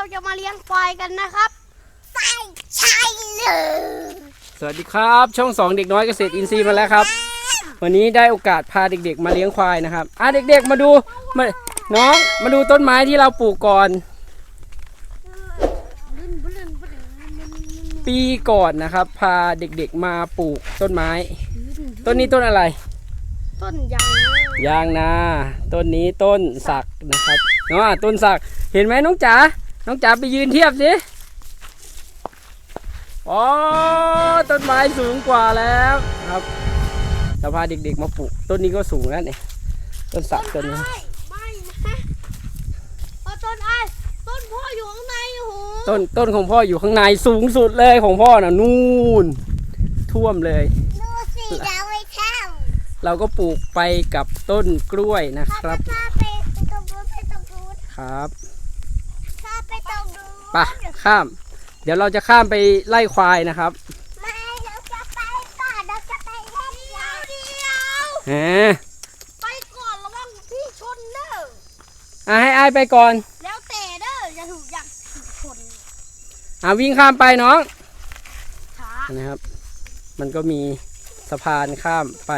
มาเลี้ยงควายกันนะครับใช่ใช่เลยสวัสดีครับ ช่องสองเด็กน้อยเกษตรอินทรีย์มาแล้วครับ วันนี้ได้โอกาสพาเด็กๆ มาเลี้ยงควายนะครับอะเด็กๆมาดูมาน้องมาดูต้นไม้ที่เราปลูกก่อน ปีก่อนนะครับ พาเด็กๆมาปลูกต้นไม้ ต้นนี้ต้นอะไร ต้นยางยางนาต้นนี้ต้นสักนะครับเนาะต้นสักเห็นไหมน้องจ๋า น้องจ๋าไปยืนเทียบสิ อ๋อ ต้นไม้สูงกว่าแล้วครับเราพาเด็กๆมาปลูก ต้นนี้ก็สูงแล้วเนี่ยต้นสักต้นนี้ไม่ไม่นะเพราะต้นไอ้ต้นพ่ออยู่ข้างในโอ้โหต้นต้นของพ่ออยู่ข้างในสูงสุดเลยของพ่อน่ะนู่น ท่วมเลย ดูสิดาวไอ้เท่าเราก็ปลูกไปกับต้นกล้วยนะครับ พาไปตรงนู้นไปตรงนู้นครับ พาไปตรงนู้น ไปข้าม เดี๋ยวเราจะข้ามไปไล่ควายนะครับไม่เราจะไปป่าเราจะไปเล่นยาวเดียวแหมไปก่อนระวังพี่ชนเด้ออะให้อายไปก่อน แล้วแต่เด้ออย่าถูกอยากถูกชนอะวิ่งข้ามไปน้องช้านะครับ มันก็มีสะพานข้ามไป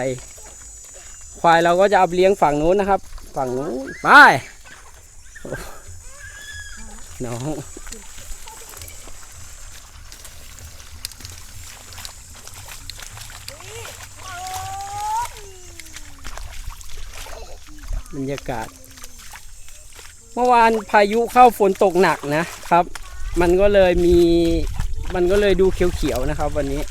ควายเราก็จะเอาไปเลี้ยงฝั่งนู้นนะครับ ฝั่งนู้นไปโอ้ น้องบรรยากาศ เมื่อวานพายุเข้าฝนตกหนักนะครับ มันก็เลยมีมันก็เลยดูเขียวๆนะครับ วันนี้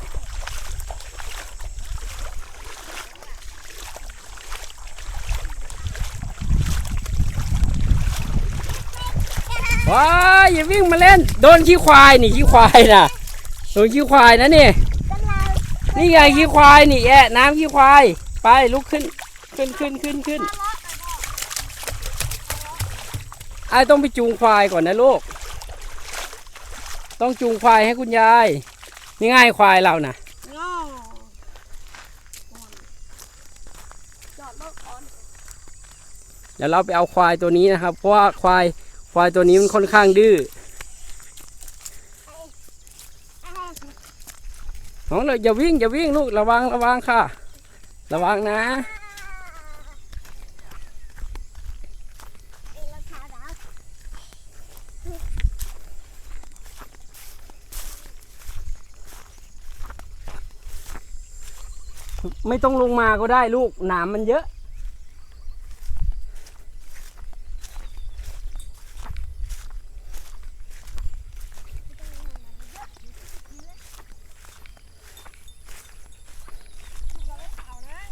ว้ายอย่าวิ่งมาเล่น โดนขี้ควายนี่ขี้ควายน่ะโดนขี้ควายนะนี่ นี่ไงขี้ควายนี่แอะน้ำขี้ควาย ไปลุกขึ้น ขึ้นขึ้นขึ้นขึ้นไอ้ต้องไปจูงควายก่อนนะลูก ต้องจูงควายให้คุณยาย นี่ง่ายควายเราน่ะง้อจอดรถก่อนเดี๋ยวเราไปเอาควายตัวนี้นะครับ เพราะว่าควาย ควายตัวนี้มันค่อนข้างดื้อน้องเราอย่าวิ่งอย่าวิ่งลูกระวังระวังค่ะ ระวังนะไม่ต้องลงมาก็ได้ลูกหนามมันเยอะ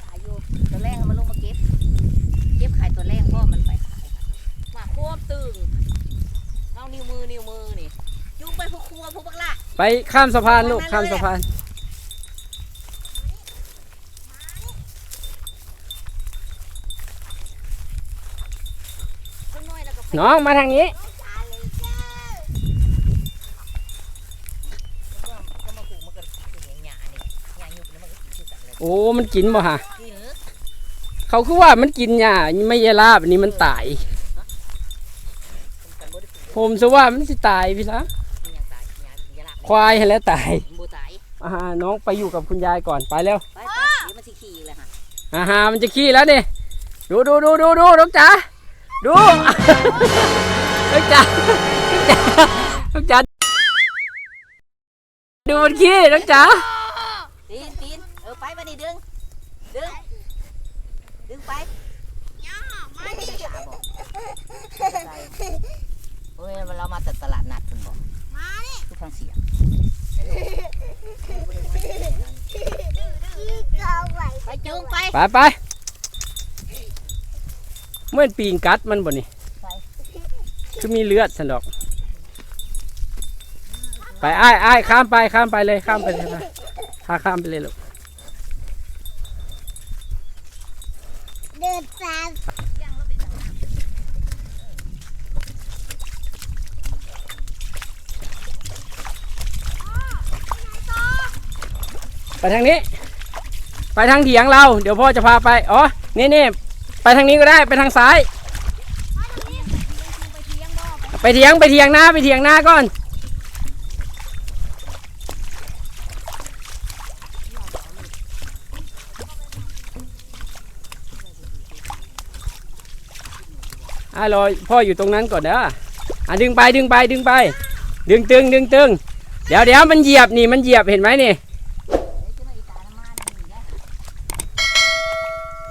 ขายอยู่ตัวแรกเอามาลงมาเก็บ เก็บขายตัวแรกเพราะมันไปขายหมาควบตึงเอานิ้วมือนิ้วมือนี่ยุงไปพวกครัวพวกบักละ ไปข้ามสะพานลูกข้ามสะพาน น้องมาทางนี้ โอ้ มันกินบ่ฮะเขาคือว่ามันกินหญ้าไม่ใช่ลาบอันนี้มันตายกันบ่ได้ผูกผมจะว่ามันสิตายพี่ละ ควายให้แล้วตายบูตายอ่าน้องไปอยู่กับคุณยายก่อนไปแล้วไปไปเดี๋ยวมันสิขี่เลยค่ะอ่าฮะมันจะขี้แล้วนี่ดูดูดูดูดูน้องจ๋าดูน้องจ๋าน้องจ๋าน้องจ๋าดูมันขี้น้องจ๋าตีนตีนเออไปมาดิดึงดึงดึงไปย่าไม่ไม่ได้ขาบอกโอ้ยมันเรามาแต่ตลาดนัดคุณบอก มานี่ ทุกทางเสียง ที่เกาไว้ ไปจูง ไปไปไปเมื่อปีงกัดมันบ่นี่คือมีเลือดสันดอก ไปไอ้ายอ้ข้ามไปข้ามไปเลยข้ามไปเลยไปพาข้ามไปเลยลูกเดินตามไปทางนี้ ไปทางเถียงเรา เดี๋ยวพ่อจะพาไปอ๋อนี่นี่ไปทางนี้ก็ได้ไปทางซ้าย ไปเถียงไปเถียงหน้าไปเถียงหน้าก่อน อะรอพ่ออยู่ตรงนั้นก่อนเด้ออะดึงไปดึงไปดึงไป ดึงตึงดึงตึงเดี๋ยวเดี๋ยวมันเหยียบนี่มันเหยียบเห็นไหมนี่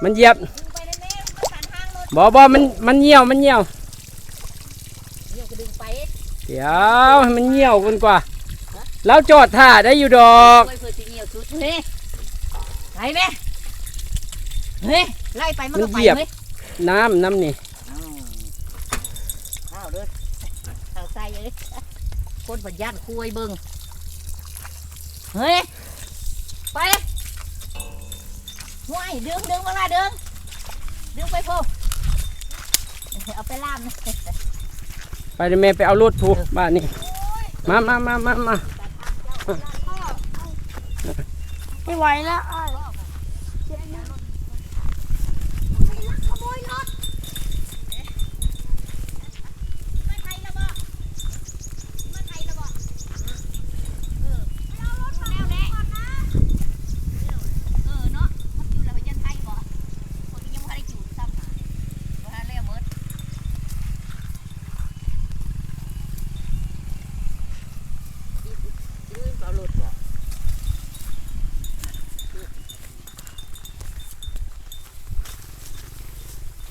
มันเหยียบไปเลยแม่มันผ่านทางรถบอบอมันมันเหี่ยวมันเหี่ยวเดี๋ยวก็ดึงไปเดี๋ยวให้มันเหี่ยวกันกว่า แล้วจอดท่าได้อยู่ดอกเฮ้ยเพื่อสิเหนียวชุดเฮ้ยไปแม่เฮ้ยไล่ไปมันก็ไปเฮ้ยน้ำน้ำนี่อ้าวเด้อเอาใส่เลยคนปัญญาคุยเบิ่งเฮ้ย ไปห่วย ดึงดึงมาละดึง ดึงไปพอเอาไปล่ามนะไปเดี๋ยวแม่ไปเอารถผูบ้านนี่มามามามามาไม่ไหวแล้วอ้ายเจ็บนะขโมยรถ มาไทยละบ่มาไทยละบ่เออไม่เอารถมาแล้วแหละเออเนาะมันอยู่แล้วไปยันไทยบ่คนยังไม่ได้อยู่ซ้ำหาบ่ทันแล้วหมดยืนเอารถบ่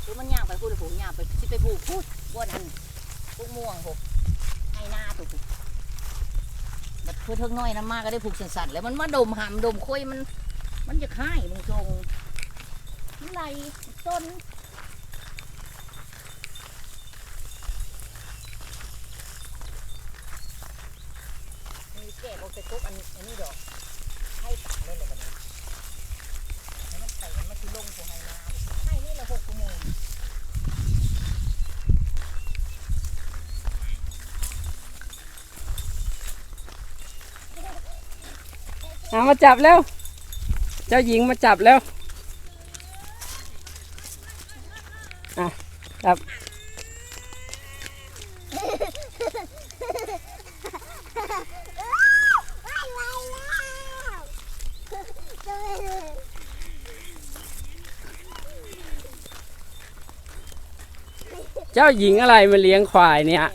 คือมันย่างไปพูดเลยผูกย่าง ไปสิไปผูกพูดบนอันพวกม่วงหกให้หน้าตัวผูกบัดเพื่อเทิงน้อยน้ำมากก็ได้ผูกสั่นแล้วมันมาดมหามดมคุยมัน มันจะค่ายมึงทรงมันไหลต้นมีแก่บอกใส่กุ๊กอันอันนี้ดอกให้ต่างเลยเลยวันนี้ให้มันใส่มันม่คือลงตัวให้นาให้นี่ละหกชั่วโมง เอามาจับแล้ว เจ้าหญิงมาจับแล้วอะจับเจ้าหญิงอะไรมาเลี้ยงควายเนี่ย